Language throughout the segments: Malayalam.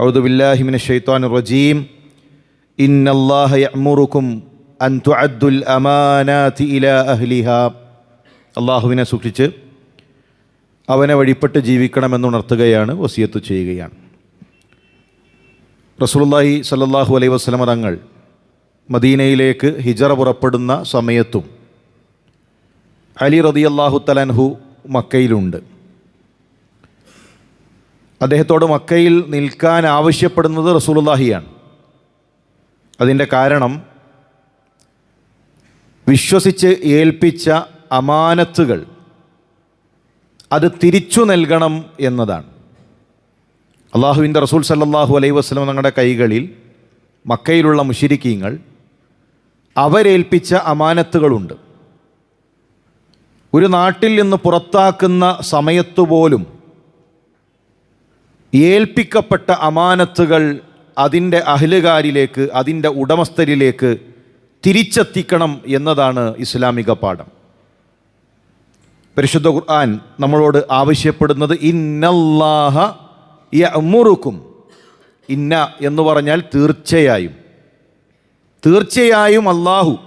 أعوذ بالله من الشيطان الرجيم إن الله يأمركم أن تعدوا الأمانات إلى أهلها അള്ളാഹുവിനെ സൂക്ഷിച്ച് അവനെ വഴിപ്പെട്ട് ജീവിക്കണമെന്നുണർത്തുകയാണ് വസിയത്ത് ചെയ്യുകയാണ് റസൂലുള്ളാഹി സല്ലല്ലാഹു അലൈഹി വസല്ലമ തങ്ങൾ മദീനയിലേക്ക് ഹിജറ പുറപ്പെടുന്ന സമയത്തും അലി റളിയല്ലാഹു തലൻഹു മക്കയിലുണ്ട് അദ്ദേഹത്തോട് മക്കയിൽ നിൽക്കാൻ ആവശ്യപ്പെടുന്നത് റസൂലുള്ളാഹിയാണ്. അതിന്റെ കാരണം വിശ്വസിച്ച് ഏൽപ്പിച്ച അമാനത്തുകൾ അത് തിരിച്ചു നൽകണം എന്നതാണ്. അള്ളാഹുവിന്റെ റസൂൽ സല്ലാഹു അലൈഹി വസ്ലം ഞങ്ങളുടെ കൈകളിൽ മക്കയിലുള്ള മുഷിരിക്കീങ്ങൾ അവരേൽപ്പിച്ച അമാനത്തുകളുണ്ട്. ഒരു നാട്ടിൽ നിന്ന് പുറത്താക്കുന്ന സമയത്തു പോലും ഏൽപ്പിക്കപ്പെട്ട അമാനത്തുകൾ അതിന്റെ അഹ്ലുകാരിലേക്ക് അതിന്റെ ഉടമസ്ഥരിലേക്ക് തിരിച്ചെത്തിക്കണം എന്നതാണ് ഇസ്ലാമിക പാഠം. പരിശുദ്ധ ഖുർആൻ നമ്മളോട് ആവശ്യപ്പെടുന്നത് ഇന്നല്ലാഹ യമുറുക്കും ഇന്ന എന്ന് പറഞ്ഞാൽ തീർച്ചയായും. തീർച്ചയായും അള്ളാഹു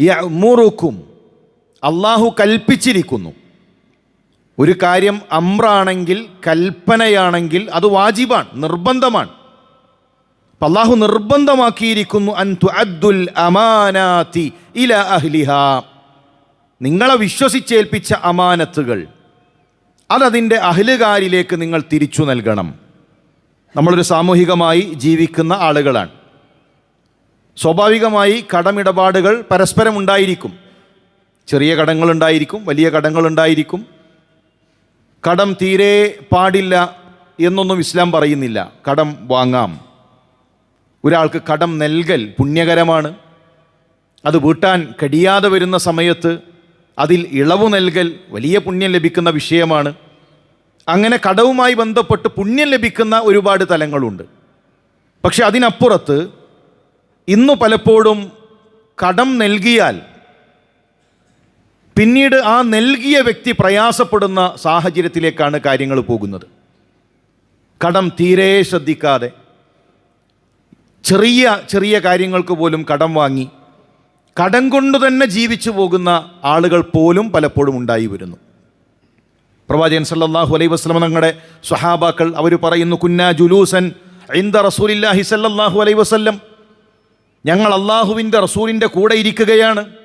യമുറുക്കും അള്ളാഹു കൽപ്പിച്ചിരിക്കുന്നു. ഒരു കാര്യം അമ്രാണെങ്കിൽ കൽപ്പനയാണെങ്കിൽ അത് വാജിബാണ് നിർബന്ധമാണ്. അള്ളാഹു നിർബന്ധമാക്കിയിരിക്കുന്നു അൻതു തുഅദ്ദുൽ അമാനാത്തി ഇല അഹ്ലിഹ. നിങ്ങളെ വിശ്വസിച്ചേൽപ്പിച്ച അമാനത്തുകൾ അതതിന്റെ അഹ്ലുകാരിലേക്ക് നിങ്ങൾ തിരിച്ചു നൽകണം. നമ്മളൊരു സാമൂഹികമായി ജീവിക്കുന്ന ആളുകളാണ്. സ്വാഭാവികമായി കടമിടപാടുകൾ പരസ്പരം ഉണ്ടായിരിക്കും. ചെറിയ കടങ്ങളുണ്ടായിരിക്കും വലിയ കടങ്ങളുണ്ടായിരിക്കും. കടം തീരെ പാടില്ല എന്നൊന്നും ഇസ്ലാം പറയുന്നില്ല. കടം വാങ്ങാം. ഒരാൾക്ക് കടം നൽകൽ പുണ്യകരമാണ്. അത് വീട്ടാൻ കഴിയാതെ വരുന്ന സമയത്ത് അതിൽ ഇളവ് നൽകൽ വലിയ പുണ്യം ലഭിക്കുന്ന വിഷയമാണ്. അങ്ങനെ കടവുമായി ബന്ധപ്പെട്ട് പുണ്യം ലഭിക്കുന്ന ഒരുപാട് തലങ്ങളുണ്ട്. പക്ഷെ അതിനപ്പുറത്ത് ഇന്ന് പലപ്പോഴും കടം നൽകിയാൽ പിന്നീട് ആ നൽകിയ വ്യക്തി പ്രയാസപ്പെടുന്ന സാഹചര്യത്തിലേക്കാണ് കാര്യങ്ങൾ പോകുന്നത്. കടം തീരെ ശ്രദ്ധിക്കാതെ ചെറിയ ചെറിയ കാര്യങ്ങൾക്ക് പോലും കടം വാങ്ങി കടം കൊണ്ട് തന്നെ ജീവിച്ചു പോകുന്ന ആളുകൾ പോലും പലപ്പോഴും ഉണ്ടായി വരുന്നു. പ്രവാചകൻ സല്ലാഹു അലൈ വസ്ലം തങ്ങളുടെ സ്വഹാബാക്കൾ അവർ പറയുന്നു കുന്ന ജുലൂസൻ ഇന്ദ റസൂലില്ലാഹി സല്ലല്ലാഹു അലൈ വസല്ലം. ഞങ്ങൾ അള്ളാഹുവിന്റെ റസൂലിന്റെ കൂടെ ഇരിക്കുകയാണ്.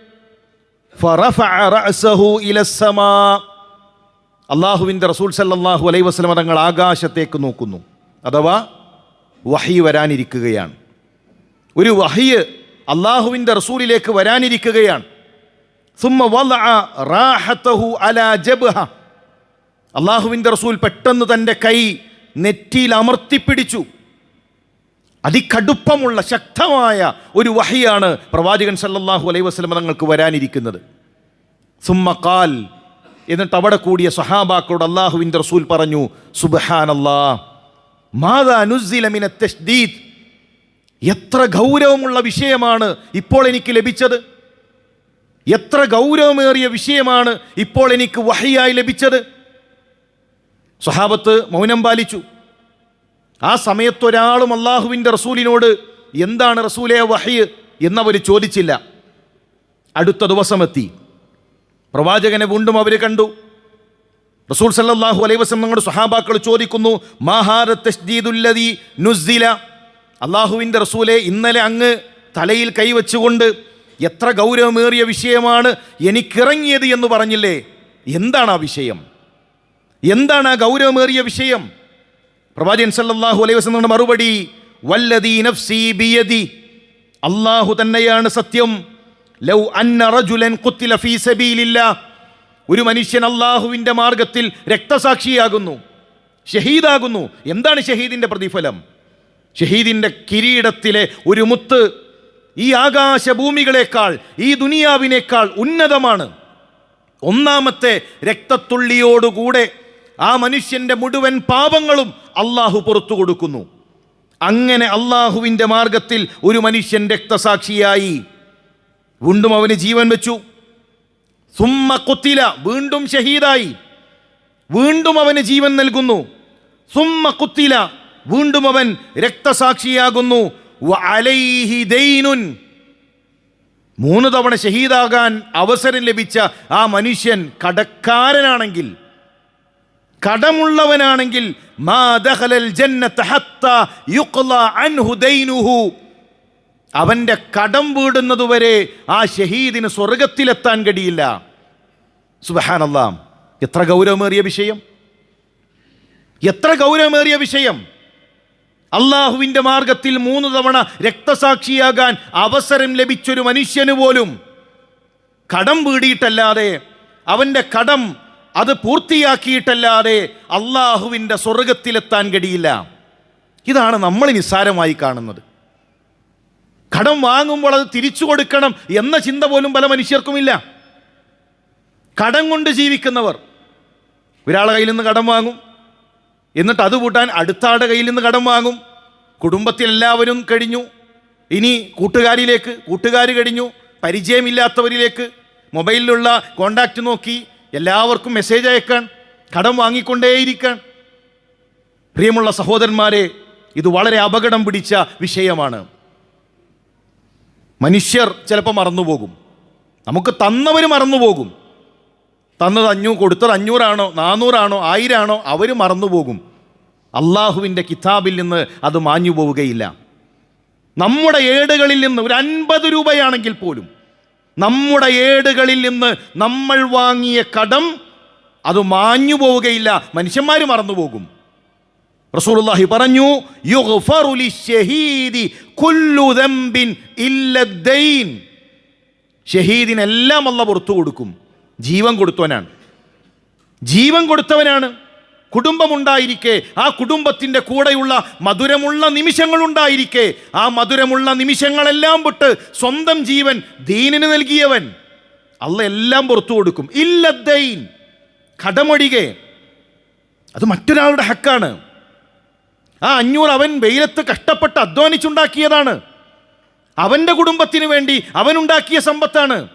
അള്ളാഹുവിന്റെ റസൂൽ സല്ലാഹു അലൈ വസല്ലം തങ്ങൾ ആകാശത്തേക്ക് നോക്കുന്നു. അഥവാ വഹി വരാനിരിക്കുകയാണ്. ഒരു വഹിയ് അള്ളാഹുവിന്റെ റസൂലിലേക്ക് വരാനിരിക്കുകയാണ്. അള്ളാഹുവിന്റെ റസൂൽ പെട്ടെന്ന് തന്റെ കൈ നെറ്റിയിൽ അമർത്തിപ്പിടിച്ചു. അതികടുപ്പമുള്ള ശക്തമായ ഒരു വഹിയാണ് പ്രവാചകൻ സല്ലാഹു അലൈഹി വസല്ലം തങ്ങൾക്ക് വരാനിരിക്കുന്നത്. സുമ്മക്കാൽ കാൽ എന്നിട്ട് അവിടെ കൂടിയ സഹാബാക്കളോട് അള്ളാഹുവിന്റെ റസൂൽ പറഞ്ഞു സുബഹാനല്ലാ മാതാ നുസ്സിലമിന തഷ്ദീദ് എത്ര ഗൗരവമുള്ള വിഷയമാണ് ഇപ്പോൾ എനിക്ക് ലഭിച്ചത്. എത്ര ഗൗരവമേറിയ വിഷയമാണ് ഇപ്പോൾ എനിക്ക് വഹിയായി ലഭിച്ചത്. സ്വഹാബത്ത് മൗനം പാലിച്ചു. ആ സമയത്ത് ഒരാളും അള്ളാഹുവിന്റെ റസൂലിനോട് എന്താണ് റസൂലെ വഹയ് എന്നവർ ചോദിച്ചില്ല. അടുത്ത ദിവസമെത്തി. പ്രവാചകനെ വീണ്ടും അവർ കണ്ടു. റസൂൽ സല്ലാഹു അലൈഹി വസല്ലം നമ്മുടെ സ്വഹാബാക്കൾ ചോദിക്കുന്നു മാഹാര നുസ്സില? അള്ളാഹുവിന്റെ റസൂലെ ഇന്നലെ അങ്ങ് തലയിൽ കൈവച്ചുകൊണ്ട് എത്ര ഗൗരവമേറിയ വിഷയമാണ് എനിക്കിറങ്ങിയത് എന്ന് പറഞ്ഞില്ലേ? എന്താണ് ആ വിഷയം? എന്താണ് ആ ഗൗരവമേറിയ വിഷയം? പ്രവാചകൻ സല്ലല്ലാഹു അലൈഹി വസല്ലം മറുപടി വല്ലദീ നഫ്സി ബിയദി. അല്ലാഹു തന്നെയാണ് സത്യം. ലൗ അന്ന റജുലൻ ഖുത്തില ഫീ സബീലില്ലാ. ഒരു മനുഷ്യൻ അള്ളാഹുവിന്റെ മാർഗത്തിൽ രക്തസാക്ഷിയാകുന്നു ഷഹീദാകുന്നു. എന്താണ് ഷഹീദിന്റെ പ്രതിഫലം? ഷഹീദിന്റെ കിരീടത്തിലെ ഒരു മുത്ത് ഈ ആകാശഭൂമികളെക്കാൾ ഈ ദുനിയാവിനേക്കാൾ ഉന്നതമാണ്. ഒന്നാമത്തെ രക്തത്തുള്ളിയോടുകൂടെ ആ മനുഷ്യന്റെ മുഴുവൻ പാപങ്ങളും അള്ളാഹു പുറത്തു കൊടുക്കുന്നു. അങ്ങനെ അള്ളാഹുവിന്റെ മാർഗത്തിൽ ഒരു മനുഷ്യൻ രക്തസാക്ഷിയായി. വീണ്ടും അവന് ജീവൻ വെച്ചു. സുമ്മ കുത്തില വീണ്ടും ഷഹീദായി. വീണ്ടും അവന് ജീവൻ നൽകുന്നു. സുമ്മ കുത്തില വീണ്ടും അവൻ രക്തസാക്ഷിയാകുന്നു. മൂന്ന് തവണ ഷഹീദാകാൻ അവസരം ലഭിച്ച ആ മനുഷ്യൻ കടക്കാരനാണെങ്കിൽ കടമുള്ളവനാണെങ്കിൽ അവന്റെ കടം വീടുന്നതുവരെ ആ ഷഹീദിന് സ്വർഗത്തിലെത്താൻ കഴിയില്ല. സുബഹാനല്ലാം. എത്ര ഗൗരവമേറിയ വിഷയം. എത്ര ഗൗരവമേറിയ വിഷയം. അള്ളാഹുവിന്റെ മാർഗത്തിൽ മൂന്ന് തവണ രക്തസാക്ഷിയാകാൻ അവസരം ലഭിച്ചൊരു മനുഷ്യന് പോലും കടം വീടിയിട്ടല്ലാതെ അവന്റെ കടം അത് പൂർത്തിയാക്കിയിട്ടല്ലാതെ അള്ളാഹുവിന്റെ സ്വർഗത്തിലെത്താൻ കഴിയില്ല. ഇതാണ് നമ്മൾ നിസ്സാരമായി കാണുന്നത്. കടം വാങ്ങുമ്പോൾ അത് തിരിച്ചു കൊടുക്കണം എന്ന ചിന്ത പോലും പല മനുഷ്യർക്കുമില്ല. കടം കൊണ്ട് ജീവിക്കുന്നവർ ഒരാളെ കയ്യിൽ നിന്ന് കടം വാങ്ങും. എന്നിട്ട് അത് കൂട്ടാൻ അടുത്ത ആളുടെ കയ്യിൽ നിന്ന് കടം വാങ്ങും. കുടുംബത്തിൽ എല്ലാവരും കഴിഞ്ഞു. ഇനി കൂട്ടുകാരിലേക്ക് കൂട്ടുകാർ കഴിഞ്ഞു. പരിചയമില്ലാത്തവരിലേക്ക് മൊബൈലിലുള്ള കോണ്ടാക്റ്റ് നോക്കി എല്ലാവർക്കും മെസ്സേജ് അയക്കാൻ കടം വാങ്ങിക്കൊണ്ടേയിരിക്കാൻ. പ്രിയമുള്ള സഹോദരന്മാരെ ഇത് വളരെ അപകടം പിടിച്ച വിഷയമാണ്. മനുഷ്യർ ചിലപ്പോൾ മറന്നുപോകും. നമുക്ക് തന്നവർ മറന്നുപോകും. തന്നത് അഞ്ഞൂ കൊടുത്തത് അഞ്ഞൂറാണോ നാനൂറാണോ ആയിരാണോ അവർ മറന്നുപോകും. അള്ളാഹുവിന്റെ കിതാബിൽ നിന്ന് അത് മാഞ്ഞു പോവുകയില്ല നമ്മുടെ ഏടുകളിൽ നിന്ന് ഒരു അൻപത് രൂപയാണെങ്കിൽ പോലും നമ്മുടെ ഏടുകളിൽ നിന്ന് നമ്മൾ വാങ്ങിയ കടം അത് മാഞ്ഞു പോവുകയില്ല. മനുഷ്യന്മാർ മറന്നുപോകും. റസൂലുള്ളാഹി പറഞ്ഞു ഷഹീദിനെല്ലാം അല്ല പുറത്തു കൊടുക്കും. ജീവൻ കൊടുത്തവനാണ്. ജീവൻ കൊടുത്തവനാണ്. കുടുംബമുണ്ടായിരിക്കെ ആ കുടുംബത്തിന്റെ കൂടെയുള്ള മധുരമുള്ള നിമിഷങ്ങളുണ്ടായിരിക്കെ. ആ മധുരമുള്ള നിമിഷങ്ങളെല്ലാം വിട്ട് സ്വന്തം ജീവൻ ദീനിന് നൽകിയവൻ. അല്ല എല്ലാം പുറത്തു കൊടുക്കും. ഇല്ല ദൈൻ. കടമൊഴികെ. അത് മറ്റൊരാളുടെ ഹക്കാണ്. ആ അഞ്ഞൂറ് അവൻ വെയിലത്ത് കഷ്ടപ്പെട്ട് അധ്വാനിച്ചുണ്ടാക്കിയതാണ്. അവന്റെ കുടുംബത്തിന് വേണ്ടി അവനുണ്ടാക്കിയ സമ്പത്താണ്.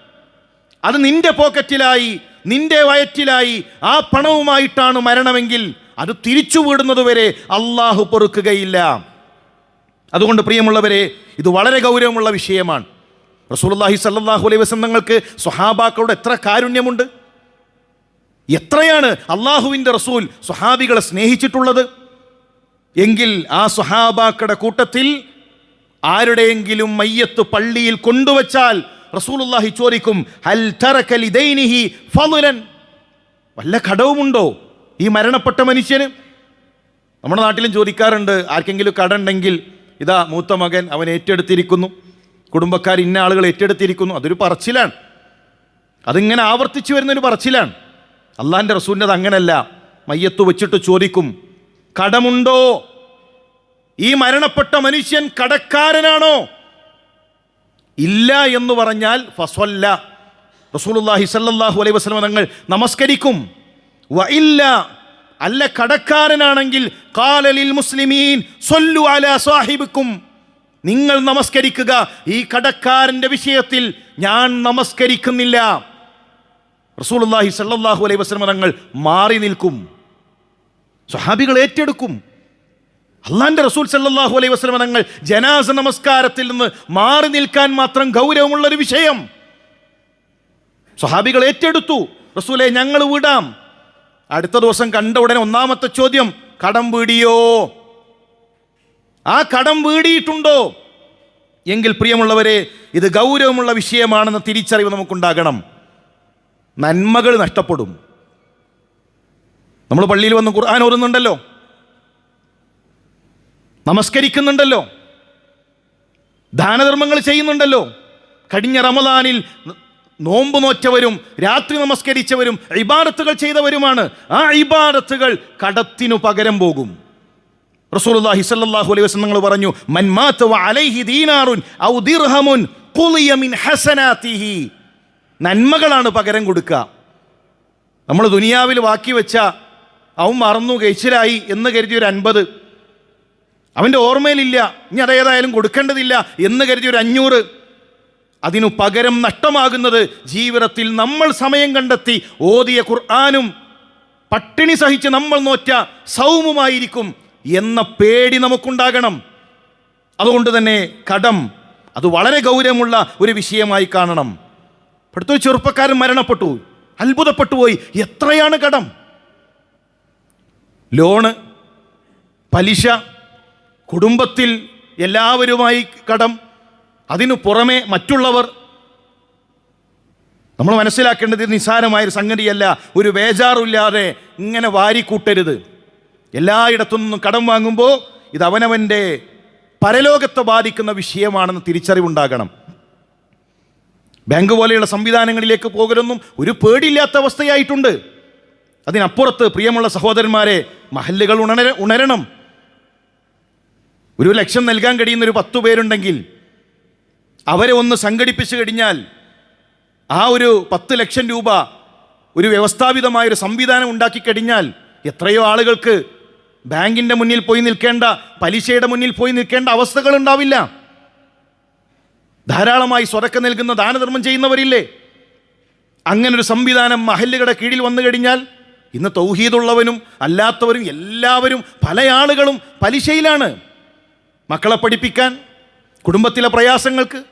അത് നിന്റെ പോക്കറ്റിലായി നിന്റെ വയറ്റിലായി ആ പണവുമായിട്ടാണ് മരണമെങ്കിൽ അത് തിരിച്ചു വിടുന്നതുവരെ അള്ളാഹു പൊറുക്കുകയില്ല. അതുകൊണ്ട് പ്രിയമുള്ളവരെ ഇത് വളരെ ഗൗരവമുള്ള വിഷയമാണ്. റസൂലുള്ളാഹി സല്ലാഹു അലൈ വസല്ലം തങ്ങൾക്ക് സ്വഹാബാക്കളോട് എത്ര കാരുണ്യമുണ്ട്? എത്രയാണ് അള്ളാഹുവിന്റെ റസൂൽ സ്വഹാബികളെ സ്നേഹിച്ചിട്ടുള്ളത്? എങ്കിൽ ആ സ്വഹാബാക്കളുടെ കൂട്ടത്തിൽ ആരുടെയെങ്കിലും മയ്യത്ത് പള്ളിയിൽ കൊണ്ടുവച്ചാൽ റസൂലുള്ളാഹി ചോദിക്കും ഹൽ തറക ലിദൈനിഹി ഫളുലൻ വല്ല കടവുമുണ്ടോ ഈ മരണപ്പെട്ട മനുഷ്യന്? നമ്മുടെ നാട്ടിലും ചോദിക്കാറുണ്ട് ആർക്കെങ്കിലും കട ഉണ്ടെങ്കിൽ ഇതാ മൂത്ത മകൻ അവൻ ഏറ്റെടുത്തിരിക്കുന്നു. കുടുംബക്കാർ ഇന്ന ആളുകൾ ഏറ്റെടുത്തിരിക്കുന്നു. അതൊരു പറച്ചിലാണ്. അതിങ്ങനെ ആവർത്തിച്ചു വരുന്നൊരു പറച്ചിലാണ്. അള്ളാഹിന്റെ റസൂലിന്റെ അങ്ങനല്ല. മയ്യത്ത് വെച്ചിട്ട് ചോദിക്കും കടമുണ്ടോ? ഈ മരണപ്പെട്ട മനുഷ്യൻ കടക്കാരനാണോ? ഇല്ല എന്ന് പറഞ്ഞാൽ ഫസ്വല്ല. റസൂലുള്ളാഹി സല്ലാഹു അലൈഹി വസല്ലം തങ്ങൾ നമസ്കരിക്കും. വ ഇല്ല അല്ല കടക്കാരനാണെങ്കിൽ കാലലിൽ മുസ്ലിമീൻ സൊല്ലു അല സാഹിബിക്കും. നിങ്ങൾ നമസ്കരിക്കുക. ഈ കടക്കാരന്റെ വിഷയത്തിൽ ഞാൻ നമസ്കരിക്കുന്നില്ല. റസൂലുള്ളാഹി സല്ലാഹു അലൈഹി വസല്ലം തങ്ങൾ മാറി നിൽക്കും. സ്വഹാബികൾ ഏറ്റെടുക്കും. അള്ളാന്റെ റസൂൽ സല്ലാഹു അലൈഹി വസല്ലം തങ്ങൾ ജനാസ നമസ്കാരത്തിൽ നിന്ന് മാറി നിൽക്കാൻ മാത്രം ഗൗരവമുള്ളൊരു വിഷയം. സ്വഹാബികൾ ഏറ്റെടുത്തു. റസൂലെ ഞങ്ങൾ വിടാം. അടുത്ത ദിവസം കണ്ട ഉടനെ ഒന്നാമത്തെ ചോദ്യം കടം വീടിയോ? ആ കടം വീടിയിട്ടുണ്ടോ? എങ്കിൽ പ്രിയമുള്ളവരെ ഇത് ഗൗരവമുള്ള വിഷയമാണെന്ന് തിരിച്ചറിവ് നമുക്കുണ്ടാകണം. നന്മകൾ നഷ്ടപ്പെടും. നമ്മൾ പള്ളിയിൽ വന്ന് ഖുർആൻ ഓരുന്നുണ്ടല്ലോ നമസ്കരിക്കുന്നുണ്ടല്ലോ. ദാനധർമ്മങ്ങൾ ചെയ്യുന്നുണ്ടല്ലോ. കഴിഞ്ഞ റമദാനിൽ നോമ്പ് നോറ്റവരും രാത്രി നമസ്കരിച്ചവരും ഇബാദത്തുകൾ ചെയ്തവരുമാണ്. ആ ഇബാദത്തുകൾ കടത്തിനു പകരം പോകും. റസൂലുള്ളാഹി സ്വല്ലല്ലാഹു അലൈഹി വസല്ലം നിങ്ങൾ പറഞ്ഞു മൻ മാത വ അലൈഹി ദീനാറുൻ ഔ ദിർഹമുൻ ഖുളിയ മിൻ ഹസനാതിഹി നന്മകളാണ് പകരം കൊടുക്കുക. നമ്മൾ ദുനിയാവിൽ വാക്കി വെച്ച അവൻ മറന്നു കഴിച്ചിലായി എന്ന് കരുതി ഒരു അൻപത് അവന്റെ ഓർമ്മയിലില്ല. ഇനി അതേതായാലും കൊടുക്കേണ്ടതില്ല എന്ന് കരുതി ഒരു അഞ്ഞൂറ്. അതിനു പകരം നഷ്ടമാകുന്നത് ജീവിതത്തിൽ നമ്മൾ സമയം കണ്ടെത്തി ഓതിയ ഖുർആാനും പട്ടിണി സഹിച്ച് നമ്മൾ നോറ്റ സൗമുമായിരിക്കും എന്ന പേടി നമുക്കുണ്ടാകണം. അതുകൊണ്ട് തന്നെ കടം അത് വളരെ ഗൗരവമുള്ള ഒരു വിഷയമായി കാണണം. അടുത്തൊരു ചെറുപ്പക്കാരൻ മരണപ്പെട്ടു. അത്ഭുതപ്പെട്ടു പോയി. എത്രയാണ് കടം? ലോണ് പലിശ കുടുംബത്തിൽ എല്ലാവരുമായി കടം അതിനു പുറമെ മറ്റുള്ളവർ. നമ്മൾ മനസ്സിലാക്കേണ്ടത് നിസ്സാരമായ ഒരു സംഗതിയല്ല. ഒരു വേജാറില്ലാതെ ഇങ്ങനെ വാരിക്കൂട്ടരുത്. എല്ലായിടത്തു നിന്നും കടം വാങ്ങുമ്പോൾ ഇത് അവനവന്റെ പരലോകത്തെ ബാധിക്കുന്ന വിഷയമാണെന്ന് തിരിച്ചറിവുണ്ടാകണം. ബാങ്ക് പോലെയുള്ള സംവിധാനങ്ങളിലേക്ക് പോകലൊന്നും ഒരു പേടിയില്ലാത്ത അവസ്ഥയായിട്ടുണ്ട്. അതിനപ്പുറത്ത് പ്രിയമുള്ള സഹോദരന്മാരെ മഹല്ലുകൾ ഉണര ഉണരണം. ഒരു ലക്ഷം നൽകാൻ കഴിയുന്ന ഒരു പത്തു പേരുണ്ടെങ്കിൽ അവരെ ഒന്ന് സംഘടിപ്പിച്ചു കഴിഞ്ഞാൽ ആ ഒരു പത്ത് ലക്ഷം രൂപ ഒരു വ്യവസ്ഥാപിതമായ ഒരു സംവിധാനം ഉണ്ടാക്കി കഴിഞ്ഞാൽ എത്രയോ ആളുകൾക്ക് ബാങ്കിന്റെ മുന്നിൽ പോയി നിൽക്കേണ്ട പലിശയുടെ മുന്നിൽ പോയി നിൽക്കേണ്ട അവസ്ഥകൾ ഉണ്ടാവില്ല. ധാരാളമായി സ്വരക്ക നൽകുന്ന ദാനധർമ്മം ചെയ്യുന്നവരില്ലേ? അങ്ങനൊരു സംവിധാനം മഹല്ലുകളുടെ കീഴിൽ വന്നു കഴിഞ്ഞാൽ ഇന്ന് തൗഹീദുള്ളവനും അല്ലാത്തവരും എല്ലാവരും പല ആളുകളും പലിശയിലാണ്. മക്കളെ പഠിപ്പിക്കാൻ കുടുംബത്തിലെ പ്രയാസങ്ങൾക്ക്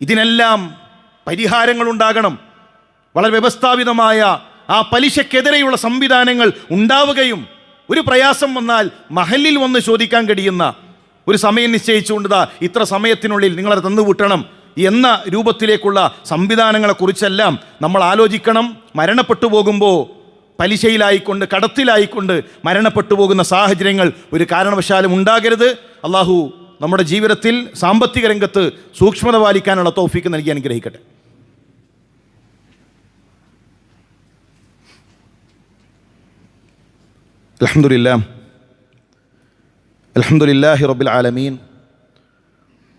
ഇതിനെല്ലാം പരിഹാരങ്ങൾ ഉണ്ടാകണം വളരെ വ്യവസ്ഥാപിതമായ ആ പലിശക്കെതിരെയുള്ള സംവിധാനങ്ങൾ ഉണ്ടാവുകയും ഒരു പ്രയാസം വന്നാൽ മഹലിൽ വന്ന് ചോദിക്കാൻ കഴിയുന്ന ഒരു സമയം നിശ്ചയിച്ചുകൊണ്ട് ഇത്ര സമയത്തിനുള്ളിൽ നിങ്ങളത് തന്നുവിട്ടണം എന്ന രൂപത്തിലേക്കുള്ള സംവിധാനങ്ങളെക്കുറിച്ചെല്ലാം നമ്മൾ ആലോചിക്കണം. മരണപ്പെട്ടു പോകുമ്പോൾ പലിശയിലായിക്കൊണ്ട് കടത്തിലായിക്കൊണ്ട് മരണപ്പെട്ടു പോകുന്ന സാഹചര്യങ്ങൾ ഒരു കാരണവശാലും ഉണ്ടാകരുത്. അള്ളാഹു നമ്മുടെ ജീവിതത്തിൽ സാമ്പത്തിക രംഗത്ത് സൂക്ഷ്മത പാലിക്കാനുള്ള തോഫിക്ക് നൽകി അനുഗ്രഹിക്കട്ടെ. അലഹമുല്ല അലഹമുല്ലാഹി റബ്ബിൽ ആലമീൻ.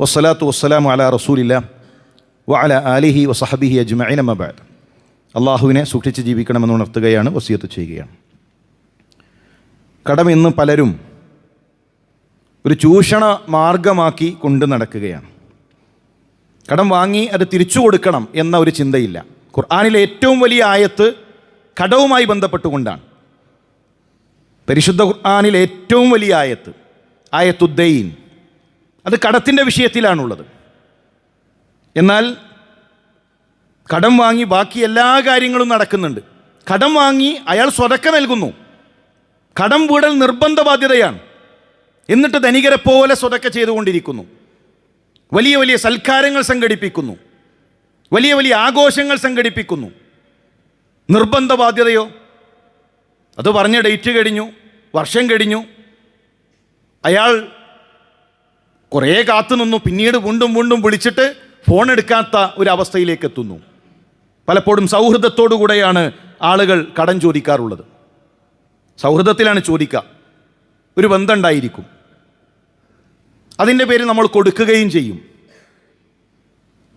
വസ്സലാത്തു വസ്സലാം അല റസൂലില്ല വ അല ആലിഹി വസഹബിഹി അജ്മൈൻ അമ്മബാദ് അള്ളാഹുവിനെ സൂക്ഷിച്ച് ജീവിക്കണമെന്ന് ഉണർത്തുകയാണ് വസിയത്ത് ചെയ്യുകയാണ്. കടം ഇന്ന് പലരും ഒരു ചൂഷണ മാർഗമാക്കി കൊണ്ട് നടക്കുകയാണ്. കടം വാങ്ങി അത് തിരിച്ചു കൊടുക്കണം എന്ന ഒരു ചിന്തയില്ല. ഖുർആാനിലെ ഏറ്റവും വലിയ ആയത്ത് കടവുമായി ബന്ധപ്പെട്ടുകൊണ്ടാണ്. പരിശുദ്ധ ഖുർആാനിലെ ഏറ്റവും വലിയ ആയത്ത് ആയത്തുദ്ദൈൻ. അത് കടത്തിന്റെ വിഷയത്തിലാണുള്ളത്. എന്നാൽ കടം വാങ്ങി ബാക്കി എല്ലാ കാര്യങ്ങളും നടക്കുന്നുണ്ട്. കടം വാങ്ങി അയാൾ സ്വതക്ക നൽകുന്നു. കടം വീടൽ നിർബന്ധ ബാധ്യതയാണ് എന്നിട്ട് ധനികരെ പോലെ സ്വതക്ക ചെയ്തുകൊണ്ടിരിക്കുന്നു. വലിയ വലിയ സൽക്കാരങ്ങൾ സംഘടിപ്പിക്കുന്നു. വലിയ വലിയ ആഘോഷങ്ങൾ സംഘടിപ്പിക്കുന്നു. നിർബന്ധ ബാധ്യതയോ അത് പറഞ്ഞ ഡേറ്റ് കഴിഞ്ഞു വർഷം കഴിഞ്ഞു. അയാൾ കുറേ കാത്തു നിന്നു പിന്നീട് വീണ്ടും വീണ്ടും വിളിച്ചിട്ട് ഫോൺ എടുക്കാത്ത ഒരു അവസ്ഥയിലേക്ക് എത്തുന്നു. പലപ്പോഴും സൗഹൃദത്തോടു കൂടെയാണ് ആളുകൾ കടം ചോദിക്കാറുള്ളത്. സൗഹൃദത്തിലാണ് ചോദിക്കുക ഒരു ബന്ധമുണ്ടായിരിക്കും. അതിന്റെ പേര് നമ്മൾ കൊടുക്കുകയും ചെയ്യും.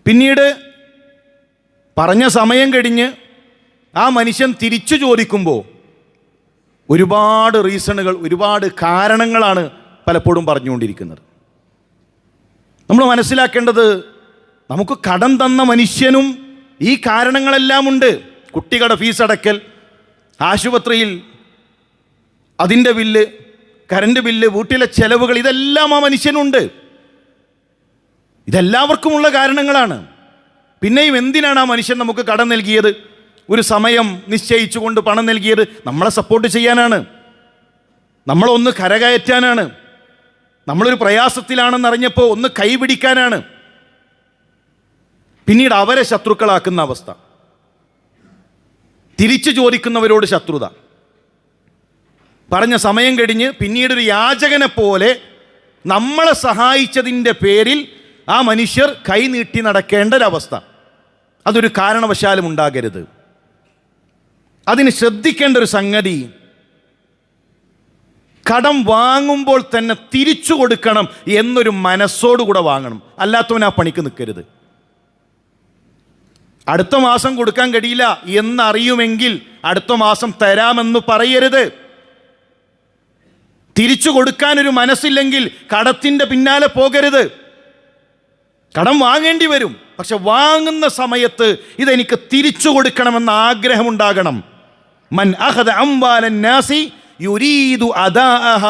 പിന്നീട് പറഞ്ഞ സമയം കഴിഞ്ഞ് ആ മനുഷ്യൻ തിരിച്ചു ചോദിക്കുമ്പോൾ ഒരുപാട് റീസണുകൾ ഒരുപാട് കാരണങ്ങളാണ് പലപ്പോഴും പറഞ്ഞുകൊണ്ടിരിക്കുന്നത്. നമ്മൾ മനസ്സിലാക്കേണ്ടത് നമുക്ക് കടം തന്ന മനുഷ്യനും ഈ കാരണങ്ങളെല്ലാം ഉണ്ട് കുട്ടികളുടെ ഫീസ് അടയ്ക്കൽ ആശുപത്രിയിൽ അതിന്റെ ബില്ല് കരണ്ട് ബില്ല് വീട്ടിലെ ചെലവുകൾ ഇതെല്ലാം ആ മനുഷ്യനുണ്ട്. ഇതെല്ലാവർക്കുമുള്ള കാരണങ്ങളാണ്. പിന്നെയും എന്തിനാണ് ആ മനുഷ്യൻ നമുക്ക് കടം നൽകിയത്? ഒരു സമയം നിശ്ചയിച്ചുകൊണ്ട് പണം നൽകിയത് നമ്മളെ സപ്പോർട്ട് ചെയ്യാനാണ്. നമ്മളൊന്ന് കരകയറ്റാനാണ്. നമ്മളൊരു പ്രയാസത്തിലാണെന്നറിഞ്ഞപ്പോൾ ഒന്ന് കൈപിടിക്കാനാണ്. പിന്നീട് അവരെ ശത്രുക്കളാക്കുന്ന അവസ്ഥ. തിരിച്ചു ചോദിക്കുന്നവരോട് ശത്രുത. പറഞ്ഞ സമയം കഴിഞ്ഞ് പിന്നീടൊരു യാചകനെ പോലെ നമ്മളെ സഹായിച്ചതിന്റെ പേരിൽ ആ മനുഷ്യർ കൈനീട്ടി നടക്കേണ്ട ഒരവസ്ഥ. അതൊരു കാരണവശാലും ഉണ്ടാകരുത്. അതിന് ശ്രദ്ധിക്കേണ്ട ഒരു സംഗതി കടം വാങ്ങുമ്പോൾ തന്നെ തിരിച്ചു കൊടുക്കണം എന്നൊരു മനസ്സോടുകൂടെ വാങ്ങണം. അല്ലാത്തവൻ ആ പണിക്ക് നിൽക്കരുത്. അടുത്ത മാസം കൊടുക്കാൻ കഴിയില്ല എന്നറിയുമെങ്കിൽ അടുത്ത മാസം തരാമെന്ന് പറയരുത്. തിരിച്ചു കൊടുക്കാനൊരു മനസ്സില്ലെങ്കിൽ കടത്തിന്റെ പിന്നാലെ പോകരുത്. കടം വാങ്ങേണ്ടി വരും. പക്ഷെ വാങ്ങുന്ന സമയത്ത് ഇതെനിക്ക് തിരിച്ചു കൊടുക്കണമെന്ന ആഗ്രഹമുണ്ടാകണം. മൻ അഹദ അംബാലൻ നാസി യുരീദു അദാഹ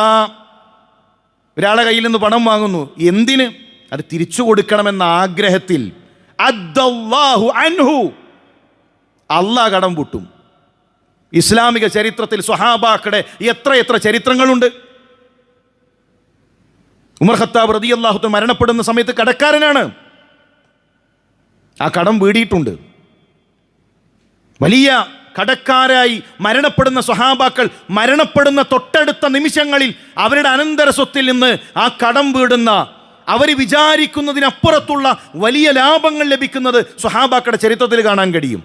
ഒരാളെ കയ്യിൽ നിന്ന് പണം വാങ്ങുന്നു. എന്തിന്? അത് തിരിച്ചു കൊടുക്കണമെന്ന ആഗ്രഹത്തിൽ. അൻഹു. അള്ളാഹ് കടം പൂട്ടും. ഇസ്ലാമിക ചരിത്രത്തിൽ സ്വഹാബാക്കളുടെ എത്ര എത്ര ചരിത്രങ്ങളുണ്ട്? ഉമർ ഖത്താബ് റതി അള്ളാഹുത്ത് മരണപ്പെടുന്ന സമയത്ത് കടക്കാരനാണ്. ആ കടം വീടിയിട്ടുണ്ട്. വലിയ കടക്കാരായി മരണപ്പെടുന്ന സ്വഹാബാക്കൾ മരണപ്പെടുന്ന തൊട്ടടുത്ത നിമിഷങ്ങളിൽ അവരുടെ അനന്തര സ്വത്തിൽ നിന്ന് ആ കടം വീടുന്ന അവർ വിചാരിക്കുന്നതിനപ്പുറത്തുള്ള വലിയ ലാഭങ്ങൾ ലഭിക്കുന്നത് സ്വഹാബാക്കളുടെ ചരിത്രത്തിൽ കാണാൻ കഴിയും.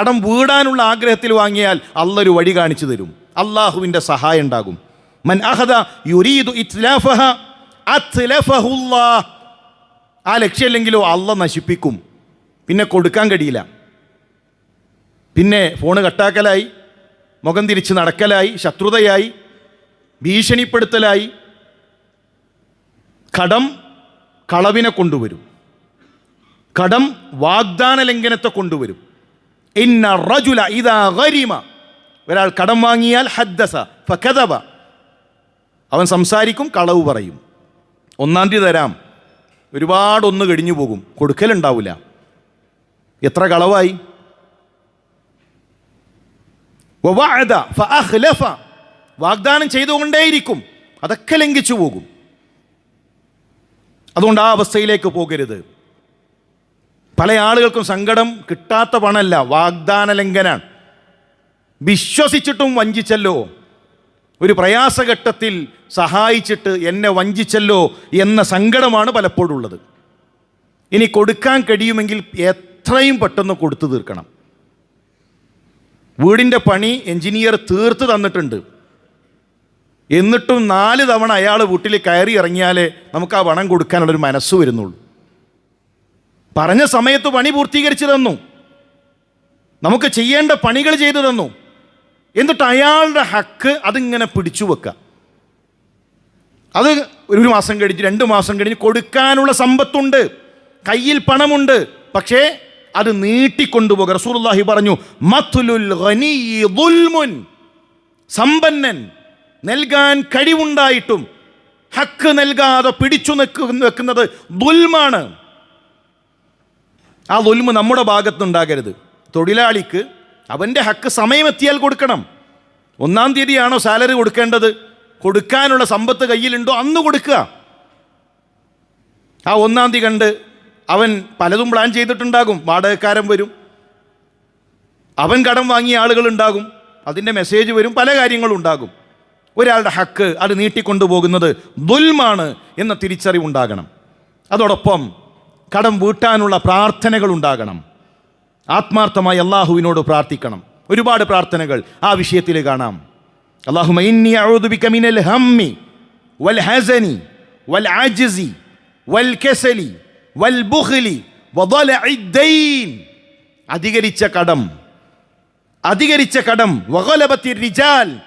കടം വീടാനുള്ള ആഗ്രഹത്തിൽ വാങ്ങിയാൽ അള്ളൊരു വഴി കാണിച്ചു തരും. അള്ളാഹുവിന്റെ സഹായം ഉണ്ടാകും. മൻ അഹദ യുരീദു ഇത്ലാഫഹ. ആ ലക്ഷ്യമില്ലെങ്കിലോ അല്ല നശിപ്പിക്കും. പിന്നെ കൊടുക്കാൻ കഴിയില്ല. പിന്നെ ഫോണ് കട്ടാക്കലായി മുഖം തിരിച്ച് നടക്കലായി ശത്രുതയായി ഭീഷണിപ്പെടുത്തലായി കടം കളവിനെ കൊണ്ടുവരും. കടം വാഗ്ദാന ലംഘനത്തെ കൊണ്ടുവരും. ഇന്ന റജുല ഇതാ ഗരിമ. ഒരാൾ കടം വാങ്ങിയാൽ ഹദ്ദസ ഫകദബ. അവൻ സംസാരിക്കും കളവ് പറയും. ഒന്നാം തീയതി തരാം. ഒരുപാട് ഒന്ന് കഴിഞ്ഞു പോകും. കൊടുക്കലുണ്ടാവില്ല. എത്ര കളവായി. വാഗ്ദാനം ചെയ്തുകൊണ്ടേയിരിക്കും. അതൊക്കെ ലംഘിച്ചു പോകും. അതുകൊണ്ട് ആ അവസ്ഥയിലേക്ക് പോകരുത്. പല ആളുകൾക്കും സങ്കടം കിട്ടാത്ത പണല്ല വാഗ്ദാന ലംഘനാണ്. വിശ്വസിച്ചിട്ടും വഞ്ചിച്ചല്ലോ. ഒരു പ്രയാസഘട്ടത്തിൽ സഹായിച്ചിട്ട് എന്നെ വഞ്ചിച്ചല്ലോ എന്ന സങ്കടമാണ് പലപ്പോഴും ഉള്ളത് ഇനി കൊടുക്കാൻ കഴിയുമെങ്കിൽ എത്രയും പെട്ടെന്ന് കൊടുത്തു തീർക്കണം. വീടിന്റെ പണി എഞ്ചിനീയർ തീർത്ത് തന്നിട്ടുണ്ട്. എന്നിട്ടും നാല് തവണ അയാൾ വീട്ടിൽ കയറി ഇറങ്ങിയാലേ നമുക്ക് ആ പണം കൊടുക്കാനുള്ളൊരു മനസ്സ് വരുന്നുള്ളൂ. പറഞ്ഞ സമയത്ത് പണി പൂർത്തീകരിച്ചു തന്നു. നമുക്ക് ചെയ്യേണ്ട പണികൾ ചെയ്തു തന്നു. എന്നിട്ട് അയാളുടെ ഹക്ക് അതിങ്ങനെ പിടിച്ചു വെക്കുക അത് ഒരു മാസം കഴിഞ്ഞ് രണ്ട് മാസം കഴിഞ്ഞ് കൊടുക്കാനുള്ള സമ്പത്തുണ്ട്. കയ്യിൽ പണമുണ്ട്. പക്ഷേ അത് നീട്ടിക്കൊണ്ടുപോകുക. റസൂലുള്ളാഹി പറഞ്ഞു മത്തുലുൽ സമ്പന്നൻ. നൽകാൻ കഴിവുണ്ടായിട്ടും ഹക്ക് നൽകാതെ പിടിച്ചു നിൽക്കു വെക്കുന്നത് ദുൽമാണ്. ആ ദുൽമ് നമ്മുടെ ഭാഗത്തുണ്ടാകരുത്. തൊഴിലാളിക്ക് അവന്റെ ഹക്ക് സമയമെത്തിയാൽ കൊടുക്കണം. ഒന്നാം തീയതിയാണോ സാലറി കൊടുക്കേണ്ടത്? കൊടുക്കാനുള്ള സമ്പത്ത് കയ്യിലുണ്ടോ? അന്ന് കൊടുക്കുക. ആ ഒന്നാം തീയതി കണ്ട് അവൻ പലതും പ്ലാൻ ചെയ്തിട്ടുണ്ടാകും. വാടകക്കാരൻ വരും. അവൻ കടം വാങ്ങിയ ആളുകളുണ്ടാകും അതിന്റെ മെസ്സേജ് വരും. പല കാര്യങ്ങളും ഉണ്ടാകും. ഒരാളുടെ ഹക്ക് അത് നീട്ടിക്കൊണ്ടുപോകുന്നത് ദുൽമാണ് എന്ന തിരിച്ചറിവുണ്ടാകണം. അതോടൊപ്പം കടം വീട്ടാനുള്ള പ്രാർത്ഥനകൾ ഉണ്ടാകണം. ആത്മാർത്ഥമായി അള്ളാഹുവിനോട് പ്രാർത്ഥിക്കണം. ഒരുപാട് പ്രാർത്ഥനകൾ ആ വിഷയത്തിൽ കാണാം. ഹമ്മി വൽ ഹസനി വൽ വൽ വൽ അധികരിച്ച കടം. അധികരിച്ച കടം. വകലപത്തി റിജാൽ.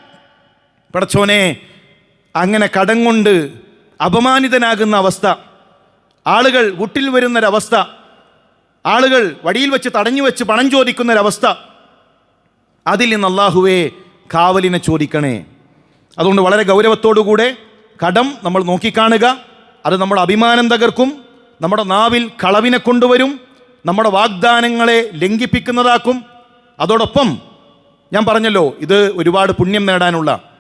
പടച്ചോനെ അങ്ങനെ കടം കൊണ്ട് അപമാനിതനാകുന്ന അവസ്ഥ ആളുകൾ വീട്ടിൽ വരുന്നൊരവസ്ഥ ആളുകൾ വടിയിൽ വെച്ച് തടഞ്ഞു വെച്ച് പണം ചോദിക്കുന്നൊരവസ്ഥ അതിൽ നിന്ന് അള്ളാഹുവേ കാവലിനെ ചോദിക്കണേ. അതുകൊണ്ട് വളരെ ഗൗരവത്തോടുകൂടെ കടം നമ്മൾ നോക്കിക്കാണുക. അത് നമ്മുടെ അഭിമാനം തകർക്കും നമ്മുടെ നാവിൽ കളവിനെ കൊണ്ടുവരും നമ്മുടെ വാഗ്ദാനങ്ങളെ ലംഘിപ്പിക്കുന്നതാക്കും. അതോടൊപ്പം ഞാൻ പറഞ്ഞല്ലോ ഇത് ഒരുപാട് പുണ്യം നേടാനുള്ള.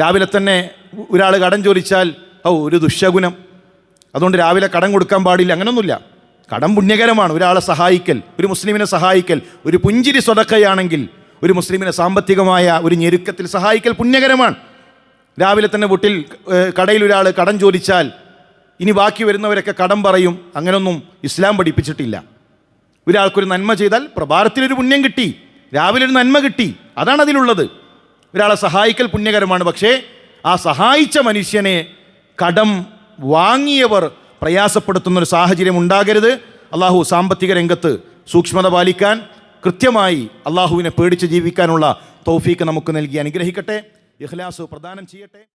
രാവിലെ തന്നെ ഒരാൾ കടം ചോദിച്ചാൽ ഓ ഒരു ദുശകുനം അതുകൊണ്ട് രാവിലെ കടം കൊടുക്കാൻ പാടില്ല. അങ്ങനൊന്നുമില്ല. കടം പുണ്യകരമാണ്. ഒരാളെ സഹായിക്കൽ ഒരു മുസ്ലിമിനെ സഹായിക്കൽ ഒരു പുഞ്ചിരി സ്വതക്കയാണെങ്കിൽ ഒരു മുസ്ലിമിനെ സാമ്പത്തികമായ ഒരു ഞെരുക്കത്തിൽ സഹായിക്കൽ പുണ്യകരമാണ്. രാവിലെ തന്നെ വീട്ടിൽ കടയിൽ ഒരാൾ കടം ചോദിച്ചാൽ ഇനി ബാക്കി വരുന്നവരൊക്കെ കടം പറയും. അങ്ങനൊന്നും ഇസ്ലാം പഠിപ്പിച്ചിട്ടില്ല. ഒരാൾക്കൊരു നന്മ ചെയ്താൽ പ്രഭാതത്തിലൊരു പുണ്യം കിട്ടി. രാവിലെ ഒരു നന്മ കിട്ടി. അതാണ് അതിലുള്ളത്. ഒരാളെ സഹായിക്കൽ പുണ്യകരമാണ് പക്ഷേ ആ സഹായിച്ച മനുഷ്യനെ കടം വാങ്ങിയവർ പ്രയാസപ്പെടുത്തുന്ന ഒരു സാഹചര്യം ഉണ്ടാകരുത്. അള്ളാഹു സാമ്പത്തിക രംഗത്ത് സൂക്ഷ്മത പാലിക്കാൻ കൃത്യമായി അള്ളാഹുവിനെ പേടിച്ച് ജീവിക്കാനുള്ള തൗഫീക്ക് നമുക്ക് നൽകി അനുഗ്രഹിക്കട്ടെ. ഇഖ്ലാസ് പ്രദാനം ചെയ്യട്ടെ.